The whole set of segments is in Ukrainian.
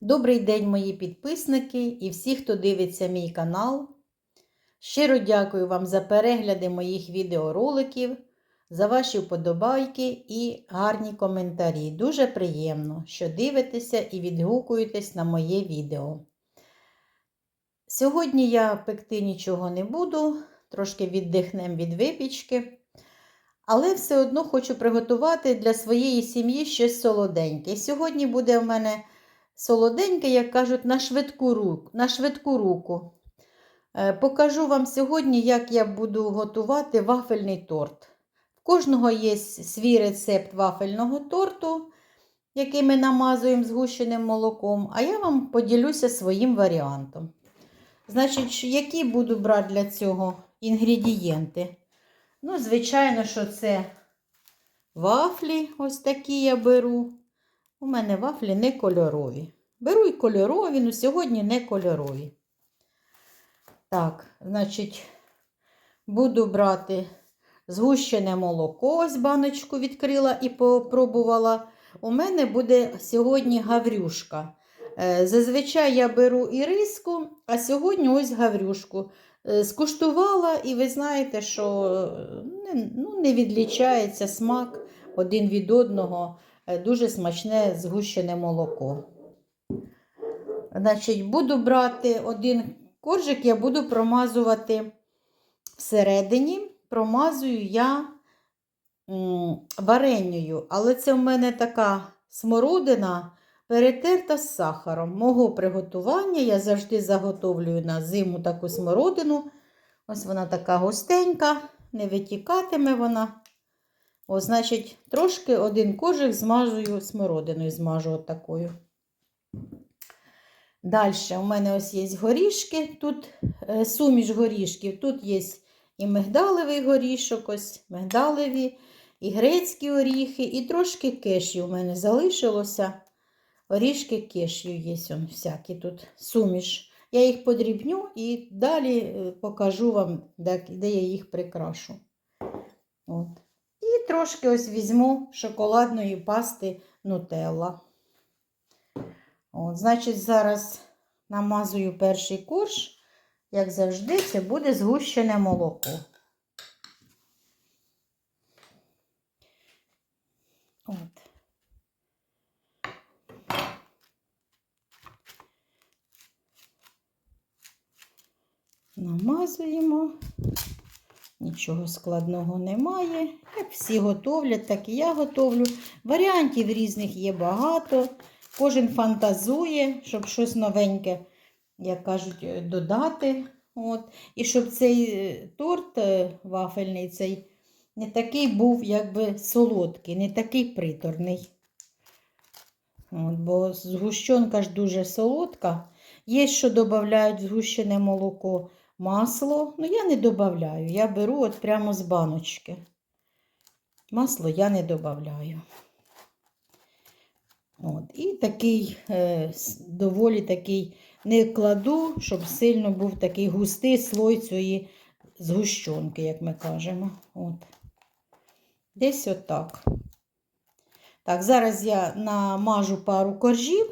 Добрий день, мої підписники і всі, хто дивиться мій канал. Щиро дякую вам за перегляди моїх відеороликів, за ваші вподобайки і гарні коментарі. Дуже приємно, що дивитеся і відгукуєтесь на моє відео. Сьогодні я пекти нічого не буду, трошки віддихнем від випічки. Але все одно хочу приготувати для своєї сім'ї щось солоденьке. Сьогодні буде в мене солоденьке, як кажуть, на швидку руку. На швидку руку. Е, Покажу вам сьогодні, як я буду готувати вафельний торт. В кожного є свій рецепт вафельного торту, який ми намазуємо згущеним молоком, а я вам поділюся своїм варіантом. Значить, які буду брати для цього інгредієнти? Ну, звичайно, що це вафлі, ось такі я беру. У мене вафлі не кольорові. Беру і кольорові, але сьогодні не кольорові. Так, значить, буду брати згущене молоко, ось баночку відкрила і попробувала. У мене буде сьогодні гаврюшка. Е, Зазвичай я беру і риску, а сьогодні ось гаврюшку. Е, Скуштувала, і ви знаєте, що е, не, ну, не відлічається смак один від одного. Е, Дуже смачне згущене молоко. Значить, буду брати один коржик, я буду промазувати всередині. Промазую я м, але це в мене така смородина перетерта з сахаром. Мого приготування я завжди заготовлюю на зиму таку смородину. Ось вона така густенька, не витікатиме вона. О, значить, трошки один кожик змажую смородиною, змажу от такою. Далі у мене ось є горішки, тут е, суміш горішків, тут є і мигдалевий горішок, ось мигдалеві, і грецькі оріхи, і трошки кешю у мене залишилося. Орішки кешю є он, всякі тут суміш. Я їх подрібню і далі е, покажу вам, де я їх прикрашу. От. Трошки ось візьму шоколадної пасти нутелла. От, Значить, зараз намазую перший корж. Як завжди, це буде згущене молоко. От. Намазуємо. Нічого складного немає. Як всі готовлять, так і я готовлю. Варіантів різних є багато. Кожен фантазує, щоб щось новеньке, як кажуть, додати. От. І щоб цей е, торт е, вафельний цей не такий був якби солодкий, не такий приторний. От, бо згущенка ж дуже солодка. Є, що додають згущене молоко масло. Ну, я не додаю. Я беру от прямо з баночки. Масло я не додаю. От. І такий, е, доволі такий не кладу, щоб сильно був такий густий слой цієї згущенки, як ми кажемо. От. Десь отак. Так, зараз я намажу пару коржів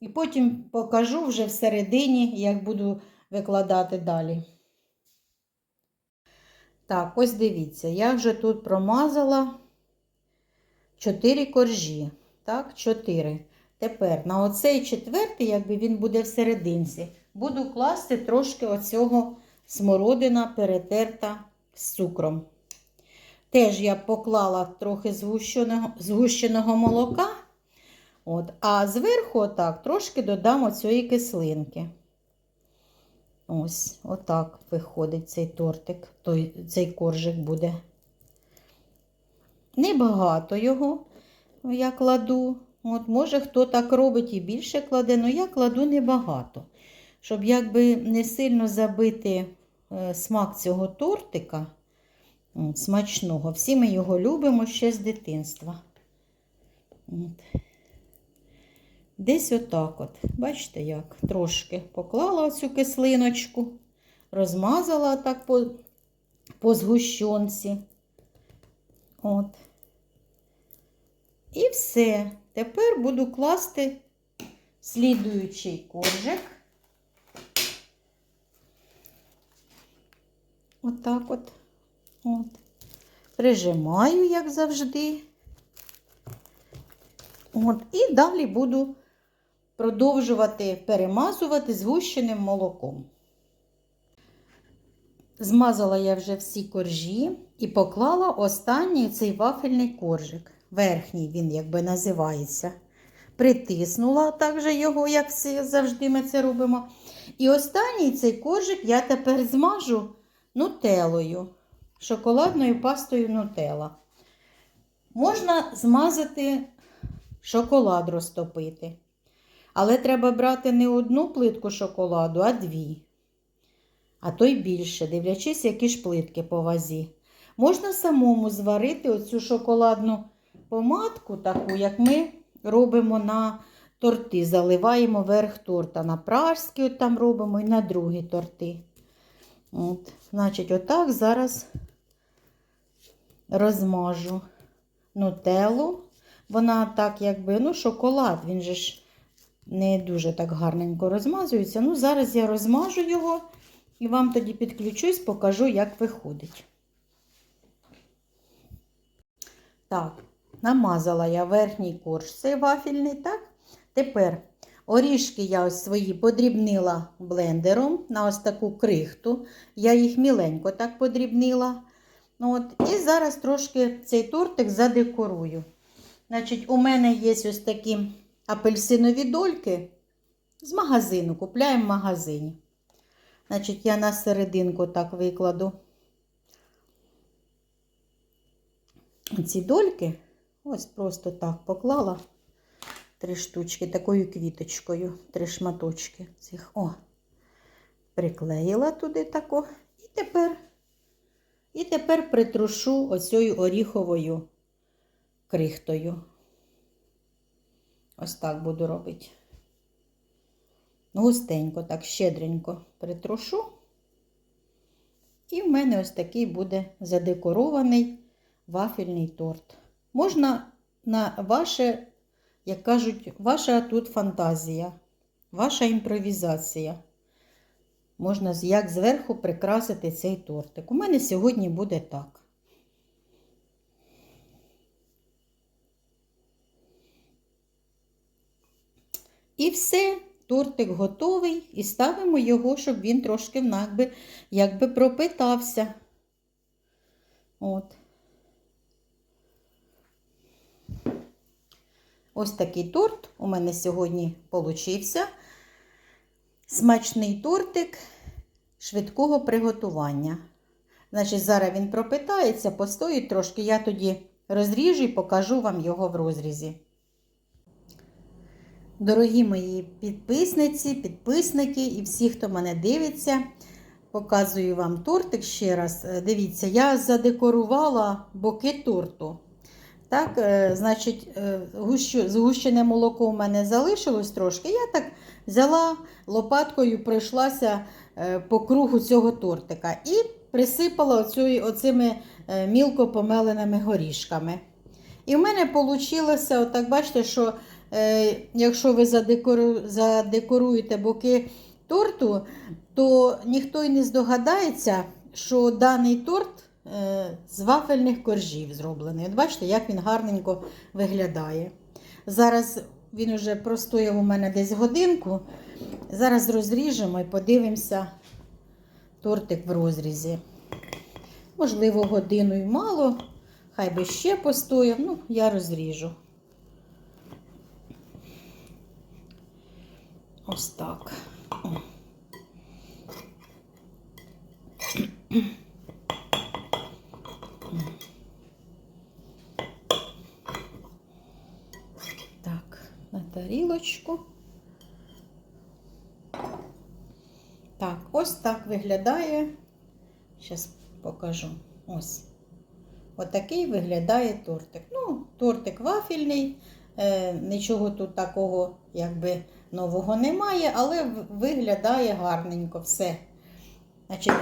і потім покажу вже всередині, як буду викладати далі. Так, ось дивіться, я вже тут промазала 4 коржі. Так, 4. Тепер на оцей четвертий, якби він буде всерединці, буду класти трошки оцього смородина перетерта з цукром. Теж я поклала трохи згущеного, згущеного молока. От, А зверху, отак, трошки додам оцієї кислинки. Ось, отак виходить цей тортик, той, цей коржик буде. Небагато його я кладу. От, Може, хто так робить і більше кладе, але я кладу небагато. Щоб якби не сильно забити е, смак цього тортика смачного. Всі ми його любимо ще з дитинства. От. Десь отак от. Бачите, як? Трошки поклала цю кислиночку, розмазала так по, по згущенці. От. І все. Тепер буду класти слідуючий коржик. Отак от. от. Прижимаю, як завжди. От. І далі буду продовжувати перемазувати згущеним молоком. Змазала я вже всі коржі і поклала останній цей вафельний коржик. Верхній він якби називається. Притиснула також його, як завжди ми це робимо. І останній цей коржик я тепер змажу нутелою, шоколадною пастою нутела. Можна змазати шоколад розтопити. Але треба брати не одну плитку шоколаду, а дві. А то й більше, дивлячись, які ж плитки по вазі. Можна самому зварити оцю шоколадну помадку, таку, як ми робимо на торти. Заливаємо верх торта. На пражські от там робимо і на другі торти. От, Значить, отак зараз розмажу нутеллу. Вона так, якби, ну, шоколад, він же ж не дуже так гарненько розмазується. Ну, зараз я розмажу його і вам тоді підключусь, покажу, як виходить. Так, намазала я верхній корж, цей вафельний, так? Тепер орішки я ось свої подрібнила блендером на ось таку крихту. Я їх міленько так подрібнила. Ну, от, І зараз трошки цей тортик задекорую. Значить, у мене є ось такі апельсинові дольки з магазину. Купляємо в магазині. Значить, я на серединку так викладу ці дольки. Ось просто так поклала три штучки такою квіточкою, три шматочки цих. О, приклеїла туди тако. І тепер, і тепер притрушу оцею оріховою крихтою. Ось так буду робити. Густенько, так, щедренько притрушу. І в мене ось такий буде задекорований вафельний торт. Можна на ваше, як кажуть, ваша тут фантазія, ваша імпровізація. Можна як зверху прикрасити цей тортик. У мене сьогодні буде так. І все, тортик готовий, і ставимо його, щоб він трошки якби, якби пропитався. От. Ось такий торт у мене сьогодні получився. Смачний тортик швидкого приготування. Значить, зараз він пропитається, постоїть трошки, я тоді розріжу і покажу вам його в розрізі. Дорогі мої підписниці, підписники і всі, хто мене дивиться, показую вам тортик ще раз. Е, Дивіться, я задекорувала боки торту. Так, е, значить, е, згущене молоко у мене залишилось трошки. Я так взяла лопаткою, пройшлася по кругу цього тортика і присипала оцю, оцими мілко помеленими горішками. І в мене вийшло, отак, бачите, що якщо ви задекору, задекоруєте боки торту, то ніхто й не здогадається, що даний торт е, з вафельних коржів зроблений. От бачите, як він гарненько виглядає. Зараз він уже простояв у мене десь годинку. Зараз розріжемо і подивимося тортик в розрізі. Можливо, годину й мало. Хай би ще постояв, ну, я розріжу. Ось так. Так, на тарілочку. Так, ось так виглядає. Зараз покажу. Ось. Отакий виглядає тортик. Ну, тортик вафельний, нічого тут такого якби нового немає, але виглядає гарненько все. Значить,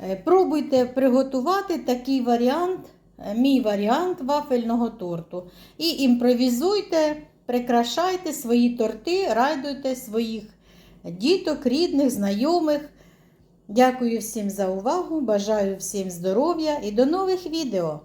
е, Пробуйте приготувати такий варіант, е, мій варіант вафельного торту. І імпровізуйте прикрашайте свої торти, радуйте своїх діток, рідних, знайомих. Дякую всім за увагу, бажаю всім здоров'я і до нових відео!